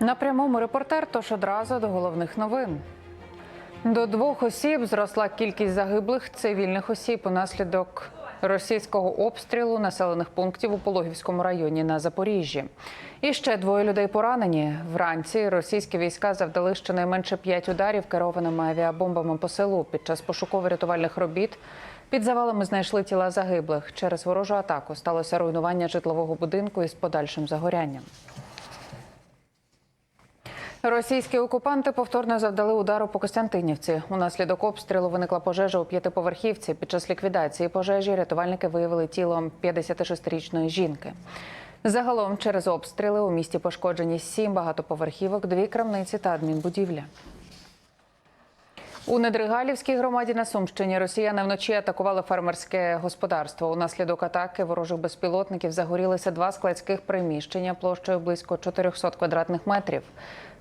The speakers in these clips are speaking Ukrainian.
На прямому репортер, тож одразу до головних новин. До двох осіб зросла кількість загиблих цивільних осіб унаслідок російського обстрілу населених пунктів у Пологівському районі на Запоріжжі. І ще двоє людей поранені. Вранці російські війська завдали щонайменше п'ять ударів керованими авіабомбами по селу. Під час пошуково-рятувальних робіт під завалами знайшли тіла загиблих. Через ворожу атаку сталося руйнування житлового будинку із подальшим загорянням. Російські окупанти повторно завдали удару по Костянтинівці. Унаслідок обстрілу виникла пожежа у п'ятиповерхівці. Під час ліквідації пожежі рятувальники виявили тіло 56-річної жінки. Загалом через обстріли у місті пошкоджені сім багатоповерхівок, дві крамниці та адмінбудівля. У Недригалівській громаді на Сумщині росіяни вночі атакували фермерське господарство. Унаслідок атаки ворожих безпілотників загорілися два складських приміщення площею близько 400 квадратних метрів.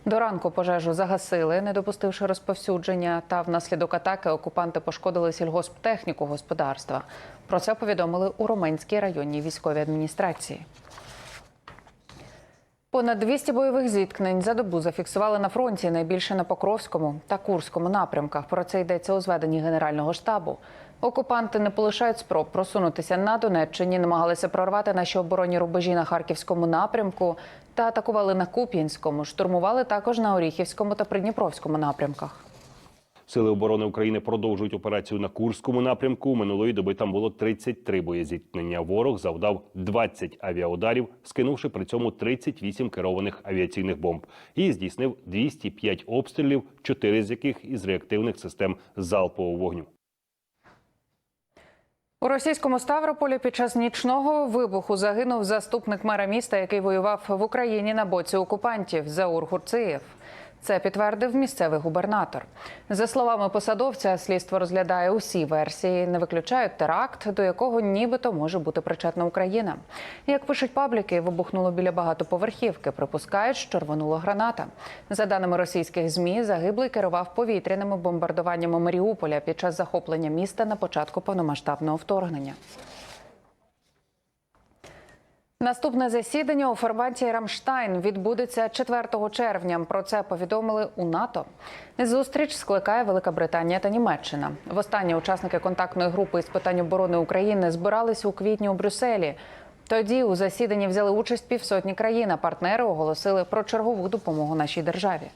До ранку пожежу загасили, не допустивши розповсюдження. Та внаслідок атаки окупанти пошкодили сільгосптехніку господарства. Про це повідомили у Роменській районній військовій адміністрації. Понад 200 бойових зіткнень за добу зафіксували на фронті найбільше на Покровському та Курському напрямках. Про це йдеться у зведенні Генерального штабу. Окупанти не полишають спроб просунутися на Донеччині, намагалися прорвати наші оборонні рубежі на Харківському напрямку та атакували на Куп'янському. Штурмували також на Оріхівському та Придніпровському напрямках. Сили оборони України продовжують операцію на Курському напрямку. Минулої доби там було 33 боєзіткнення. Ворог завдав 20 авіаударів, скинувши при цьому 38 керованих авіаційних бомб. І здійснив 205 обстрілів, 4 з яких із реактивних систем залпового вогню. У російському Ставрополі під час нічного вибуху загинув заступник мера міста, який воював в Україні на боці окупантів Заур Гурциєв. Це підтвердив місцевий губернатор. За словами посадовця, слідство розглядає усі версії, не виключають теракт, до якого нібито може бути причетна Україна. Як пишуть пабліки, вибухнуло біля багатоповерхівки. Припускають, що рвонула граната. За даними російських змі, загиблий керував повітряними бомбардуваннями Маріуполя під час захоплення міста на початку повномасштабного вторгнення. Наступне засідання у форматі Рамштайн відбудеться 4 червня. Про це повідомили у НАТО. Зустріч скликає Велика Британія та Німеччина. Востаннє учасники контактної групи із питань оборони України збиралися у квітні у Брюсселі. Тоді у засіданні взяли участь півсотні країн. а Партнери оголосили про чергову допомогу нашій державі.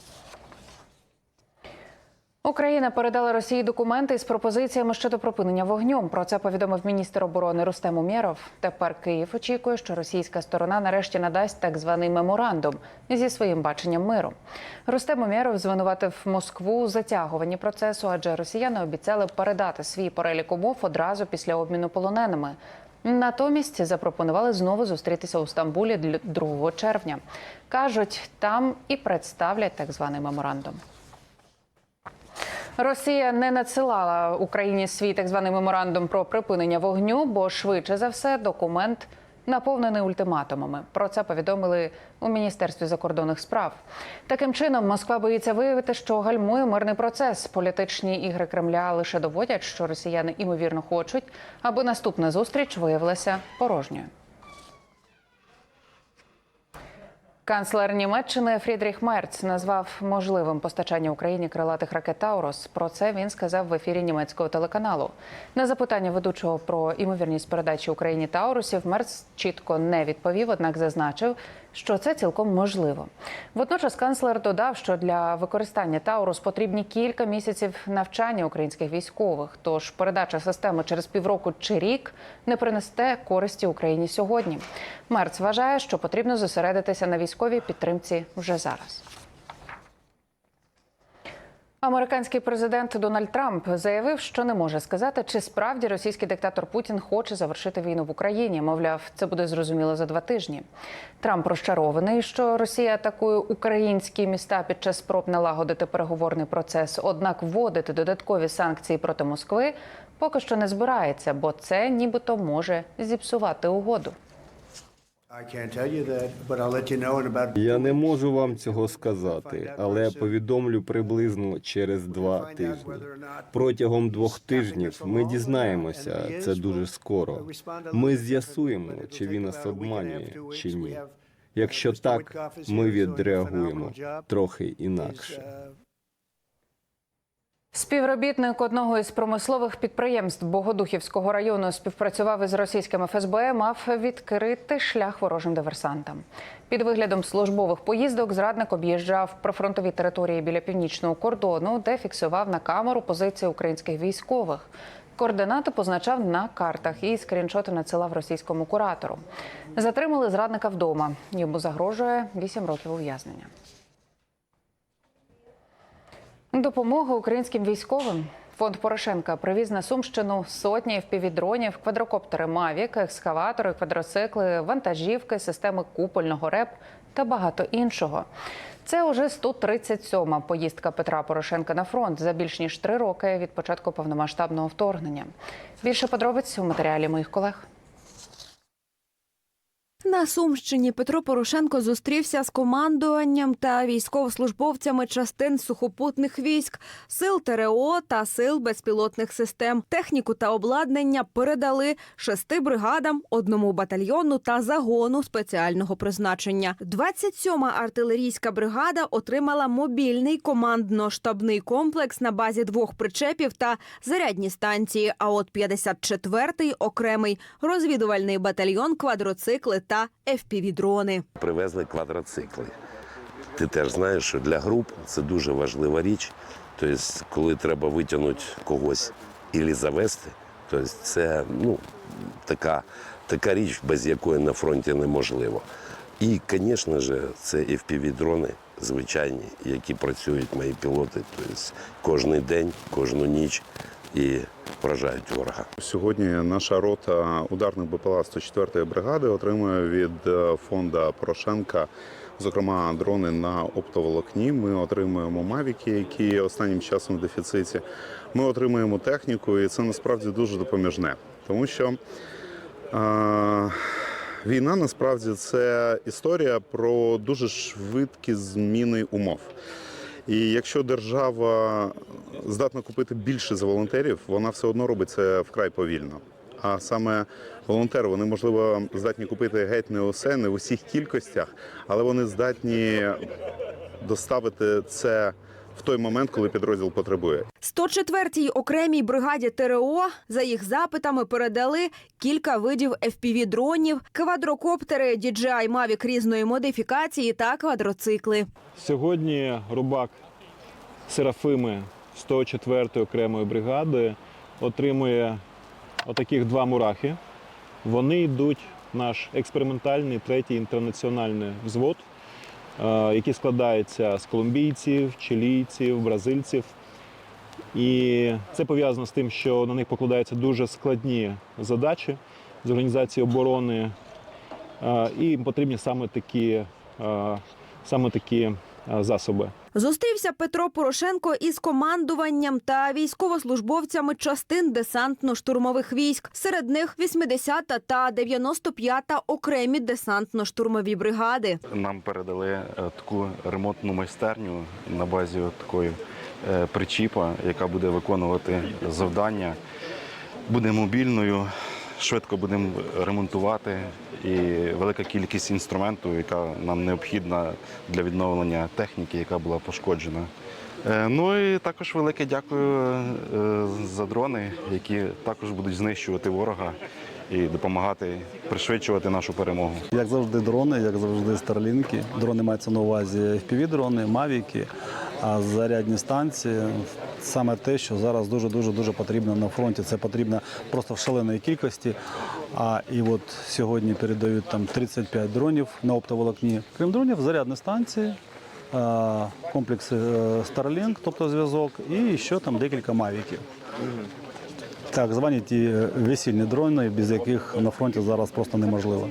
Україна передала Росії документи з пропозиціями щодо припинення вогню. Про це повідомив міністр оборони Рустем Умєров. Тепер Київ очікує, що російська сторона нарешті надасть так званий меморандум зі своїм баченням миру. Рустем Умєров звинуватив Москву у затягуванні процесу, адже росіяни обіцяли передати свій перелік умов одразу після обміну полоненими. Натомість запропонували знову зустрітися у Стамбулі для 2 червня. кажуть, там і представлять так званий меморандум. Росія не надсилала Україні свій так званий меморандум про припинення вогню, бо швидше за все документ наповнений ультиматумами. Про це повідомили у міністерстві закордонних справ. Таким чином, Москва боїться виявити, що гальмує мирний процес. Політичні ігри Кремля лише доводять, що росіяни імовірно хочуть, аби наступна зустріч виявилася порожньою. Канцлер Німеччини Фрідріх Мерц назвав можливим постачання Україні крилатих ракет Таурос. Про це він сказав в ефірі німецького телеканалу. На запитання ведучого про імовірність передачі Україні Таурусів Мерц чітко не відповів, однак зазначив, що це цілком можливо. Водночас канцлер додав, що для використання Таурус потрібні кілька місяців навчання українських військових. Тож передача системи через півроку чи рік не принесте користі Україні сьогодні. Мерц вважає, що потрібно зосередитися на військовій підтримці вже зараз. Американський президент Дональд Трамп заявив, що не може сказати, чи справді російський диктатор Путін хоче завершити війну в Україні. Мовляв, це буде зрозуміло за два тижні. Трамп розчарований, що Росія атакує українські міста під час спроб налагодити переговорний процес. Однак вводити додаткові санкції проти Москви поки що не збирається, бо це нібито може зіпсувати угоду. Я не можу вам цього сказати, але повідомлю приблизно через два тижні. Протягом двох тижнів ми дізнаємося це дуже скоро. Ми з'ясуємо, чи він нас обманює чи ні. Якщо так, ми відреагуємо трохи інакше. Співробітник одного із промислових підприємств Богодухівського району співпрацював із російським ФСБ, мав відкрити шлях ворожим диверсантам. Під виглядом службових поїздок зрадник об'їжджав прифронтові території біля північного кордону, де фіксував на камеру позиції українських військових. Координати позначав на картах і скріншоти надсилав російському куратору. Затримали зрадника вдома. Йому загрожує 8 років ув'язнення. Допомога українським військовим. Фонд Порошенка привіз на Сумщину сотні впівдронів, квадрокоптери Мавік, екскаватори, квадроцикли, вантажівки, системи купольного РЕП та багато іншого. Це уже 137-ма поїздка Петра Порошенка на фронт за більш ніж три роки від початку повномасштабного вторгнення. Більше подробиць у матеріалі моїх колег. На Сумщині Петро Порошенко зустрівся з командуванням та військовослужбовцями частин сухопутних військ, сил ТРО та сил безпілотних систем. Техніку та обладнання передали шести бригадам, одному батальйону та загону спеціального призначення. 27-ма артилерійська бригада отримала мобільний командно-штабний комплекс на базі двох причепів та зарядні станції. А от 54-й окремий розвідувальний батальйон, квадроцикли та FPV-дрони. привезли квадроцикли. Ти теж знаєш, що для груп це дуже важлива річ. Тобто, коли треба витягнути когось і завести, тобто це ну, така, така річ, без якої на фронті неможливо. І, звісно ж, це FPV-дрони звичайні, які працюють мої пілоти, тобто кожен день, кожну ніч і вражають ворога. Сьогодні наша рота ударних БПЛА 104-ї бригади отримує від е, фонду Порошенка, зокрема, дрони на оптоволокні. Ми отримуємо мавіки, які останнім часом в дефіциті. Ми отримуємо техніку, і це насправді дуже допоміжне, тому що. е, Війна насправді це історія про дуже швидкі зміни умов. І якщо держава здатна купити більше за волонтерів, вона все одно робить це вкрай повільно. А саме волонтери, вони можливо здатні купити геть не усе, не в усіх кількостях, але вони здатні доставити це в той момент, коли підрозділ потребує. 104-й окремій бригаді ТРО за їх запитами передали кілька видів FPV-дронів, квадрокоптери DJI Mavic різної модифікації та квадроцикли. Сьогодні рубак Серафими 104-ї окремої бригади отримує отаких два мурахи. Вони йдуть наш експериментальний третій інтернаціональний взвод, е, складаються з колумбійців, чилійців, бразильців. І це пов'язано з тим, що на них покладаються дуже складні задачі з організації оборони, е, і їм потрібні саме такі, е, саме такі засоби. Зустрівся Петро Порошенко із командуванням та військовослужбовцями частин десантно-штурмових військ. Серед них 80-та та 95-та окремі десантно-штурмові бригади. Нам передали е, таку ремонтну майстерню на базі такої е, причіпа, яка буде виконувати завдання. Буде мобільною, швидко будемо ремонтувати і велика кількість інструменту, яка нам необхідна для відновлення техніки, яка була пошкоджена. Е, Ну і також велике дякую е, за дрони, які також будуть знищувати ворога і допомагати пришвидшувати нашу перемогу. Як завжди, дрони, як завжди, старлінки. Дрони мається на увазі FPV-дрони, мавіки, а зарядні станції саме те, що зараз дуже дуже дуже потрібно на фронті. Це потрібно просто в шаленої кількості. А і от сьогодні передають там 35 дронів на оптоволокні. Крім дронів, зарядні станції. Комплекси е, Starlink, тобто зв'язок, і ще там декілька мавіків. Так звані ті е, весільні дрони, без яких на фронті зараз просто неможливо.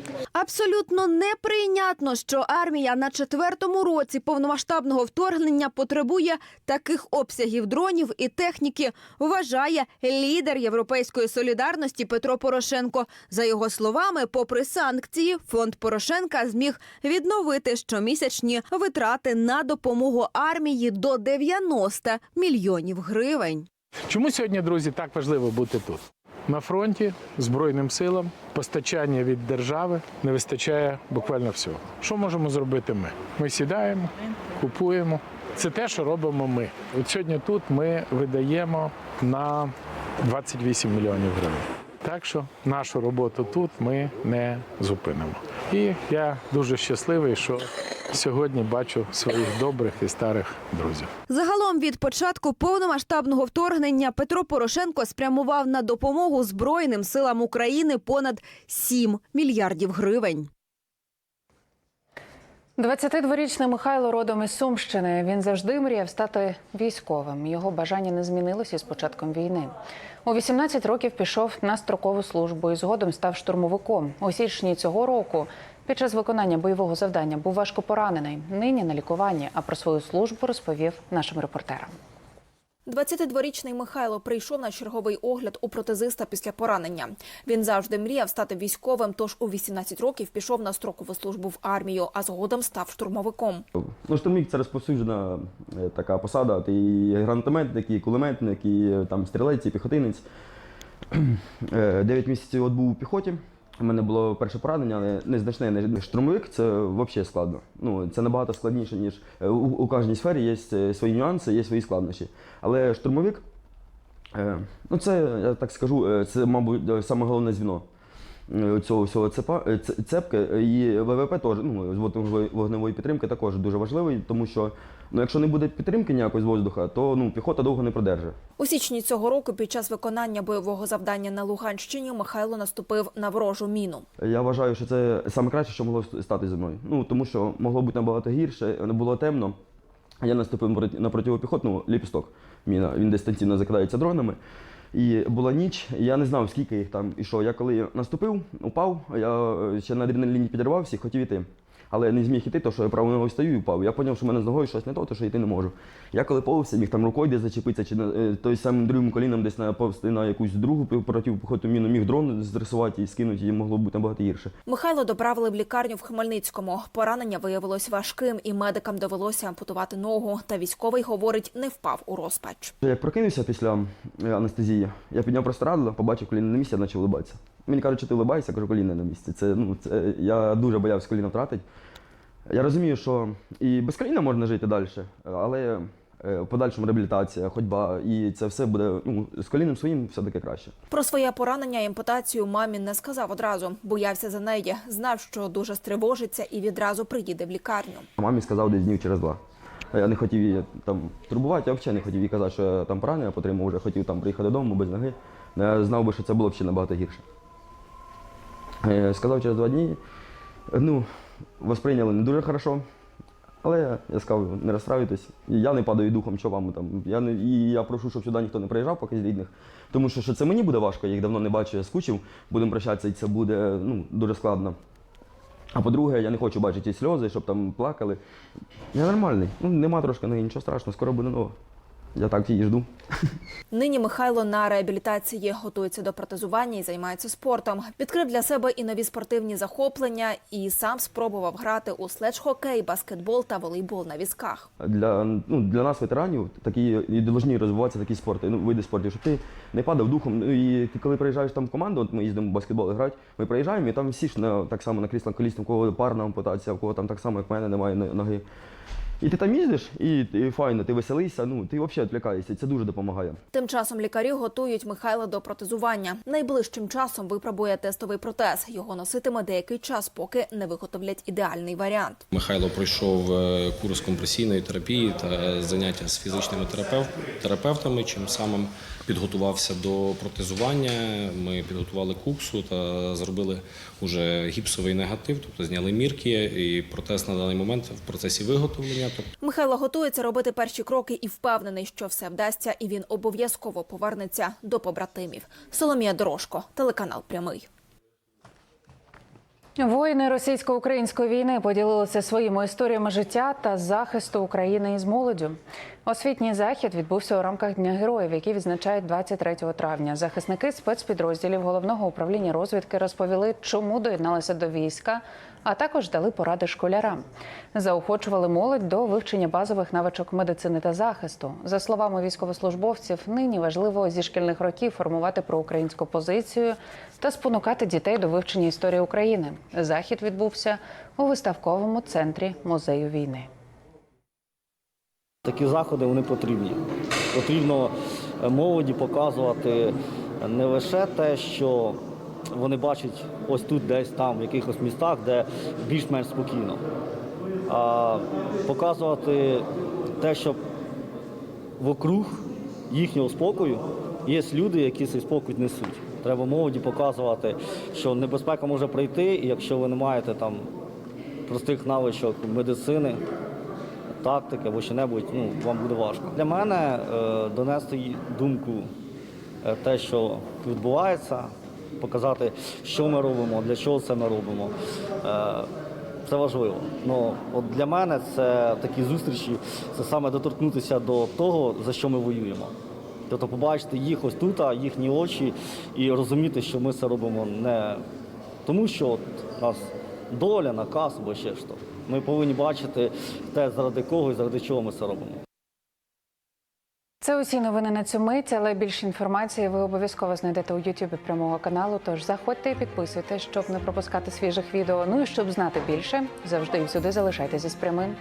Абсолютно неприйнятно, що армія на четвертому році повномасштабного вторгнення потребує таких обсягів дронів і техніки. Вважає лідер європейської солідарності Петро Порошенко. За його словами, попри санкції, фонд Порошенка зміг відновити щомісячні витрати на допомогу армії до 90 мільйонів гривень. Чому сьогодні, друзі, так важливо бути тут? На фронті Збройним силам постачання від держави не вистачає буквально всього. Що можемо зробити ми? Ми сідаємо, купуємо. Це те, що робимо ми. От сьогодні тут ми видаємо на 28 мільйонів гривень. Так що нашу роботу тут ми не зупинимо. І я дуже щасливий, що сьогодні бачу своїх добрих і старих друзів. Загалом від початку повномасштабного вторгнення Петро Порошенко спрямував на допомогу Збройним силам України понад 7 мільярдів гривень. 22-річний Михайло родом із Сумщини. Він завжди мріяв стати військовим. Його бажання не змінилося з початком війни. У 18 років пішов на строкову службу і згодом став штурмовиком. У січні цього року під час виконання бойового завдання був важко поранений. Нині на лікуванні. А про свою службу розповів нашим репортерам. 22-річний Михайло прийшов на черговий огляд у протезиста після поранення. Він завжди мріяв стати військовим, тож у 18 років пішов на строкову службу в армію, а згодом став штурмовиком. Ну, штурмовик це розповсюджена е, така посада. Ти і гранатометник, і кулеметник, і е, там стрілець, і піхотинець. Е, Дев'ять місяців от був у піхоті. У мене було перше поранення, але незначне. Не- Штурмовик це взагалі складно. Ну, це набагато складніше, ніж е, у, у кожній сфері є е, свої нюанси, є свої складнощі. Але штурмовик, е, ну це, я так скажу, це, мабуть, найголовніше саме головне звіно е, цього всього цепа, е, цепки. І ВВП теж, ну, вогневої- підтримки також дуже важливий, тому що ну, якщо не буде підтримки ніякої з воздуха, то ну, піхота довго не продержить. У січні цього року, під час виконання бойового завдання на Луганщині, Михайло наступив на ворожу міну. Я вважаю, що це саме краще, що могло стати зі мною. Ну тому що могло бути набагато гірше, не було темно. Я наступив на противопіхотну ліпісток. Міна він дистанційно закидається дронами. І була ніч, і я не знав, скільки їх там і що. Я коли наступив, упав, я ще на адреналіні підірвався і хотів іти. Але я не зміг іти, тому що я правою ногою стою і впав. Я зрозумів, що в мене з ногою щось не то, то що йти не можу. Я коли повився, міг там рукою десь зачепитися, чи на е, той самим другим коліном десь наповзти на якусь другу протипіхотну міну, міг дрон зрисувати і скинути, її могло бути набагато гірше. Михайло доправили в лікарню в Хмельницькому. Поранення виявилось важким, і медикам довелося ампутувати ногу. Та військовий говорить, не впав у розпач. Як прокинувся після е, анестезії, я підняв простирадло, побачив коліна на місці, я почав улибатися. Мені кажуть, що ти улибаєшся, кажу, коліна на місці. Це, ну, це, я дуже боявся коліна втратити. Я розумію, що і без коліна можна жити далі, але е, в подальшому реабілітація, ходьба, і це все буде ну, з коліном своїм все-таки краще. Про своє поранення і ампутацію мамі не сказав одразу. Боявся за неї, знав, що дуже стривожиться і відразу приїде в лікарню. Мамі сказав десь днів через два. Я не хотів її там турбувати, я взагалі не хотів їй казати, що я там поранення отримав, вже хотів там приїхати додому без ноги. Ну, Я знав би, що це було б ще набагато гірше. Е, Сказав через два дні. Ну, восприйняли не дуже хорошо. Але я, сказав, не розстраюйтесь. Я не падаю духом, що вам там. Я не, і я прошу, щоб сюди ніхто не приїжджав поки з рідних. Тому що, що це мені буде важко, я їх давно не бачу, я скучив, будемо прощатися, і це буде ну, дуже складно. А по-друге, я не хочу бачити ті сльози, щоб там плакали. Я нормальний. Ну, нема трошки ноги, нічого страшного, скоро буде нова. Я так її жду. Нині Михайло на реабілітації готується до протезування і займається спортом. Відкрив для себе і нові спортивні захоплення, і сам спробував грати у следж-хокей, баскетбол та волейбол на візках. Для, ну, для нас, ветеранів, такі і повинні розвиватися такі спорти, ну, види спорту, щоб ти не падав духом. Ну, і ти коли приїжджаєш там в команду, от ми їздимо в баскетбол грати, ми приїжджаємо, і там всі ж на, так само на кріслах колісному, у кого парна ампутація, у кого там так само, як в мене, немає ноги. І ти там їздиш, і, і файно, ти веселишся, ну, ти взагалі відвлікаєшся, це дуже допомагає. Тим часом лікарі готують Михайла до протезування. Найближчим часом випробує тестовий протез. Його носитиме деякий час, поки не виготовлять ідеальний варіант. Михайло пройшов е, курс компресійної терапії та заняття з фізичними терапев- терапевтами, чим самим підготувався до протезування. Ми підготували куксу та зробили уже гіпсовий негатив, тобто зняли мірки, і протез на даний момент в процесі виготовлення. Тобто Михайло готується робити перші кроки і впевнений, що все вдасться, і він обов'язково повернеться до побратимів. Соломія Дорожко, телеканал Прямий. Воїни російсько-української війни поділилися своїми історіями життя та захисту України із молоддю. Освітній захід відбувся у рамках Дня героїв, які відзначають 23 травня. Захисники спецпідрозділів головного управління розвідки розповіли, чому доєдналися до війська, а також дали поради школярам. Заохочували молодь до вивчення базових навичок медицини та захисту. За словами військовослужбовців, нині важливо зі шкільних років формувати проукраїнську позицію та спонукати дітей до вивчення історії України. Захід відбувся у виставковому центрі музею війни. Такі заходи вони потрібні. Потрібно е, молоді показувати не лише те, що вони бачать ось тут, десь там, в якихось містах, де більш-менш спокійно, а показувати те, що вокруг їхнього спокою є люди, які цей спокій несуть. Треба молоді показувати, що небезпека може прийти, і якщо ви не маєте там простих навичок медицини, тактики або що-небудь, ну, вам буде важко. Для мене е, донести думку е, те, що відбувається, показати, що ми робимо, для чого це ми робимо. Е, це важливо. Ну, от для мене це такі зустрічі, це саме доторкнутися до того, за що ми воюємо. Тобто побачити їх ось тут, їхні очі, і розуміти, що ми це робимо не тому, що от нас доля, наказ або ще що. Ми повинні бачити те, заради кого і заради чого ми це робимо. Це усі новини на цю мить, але більше інформації ви обов'язково знайдете у Ютубі прямого каналу. Тож заходьте і підписуйтесь, щоб не пропускати свіжих відео. Ну і щоб знати більше, завжди і всюди залишайтеся з прямим.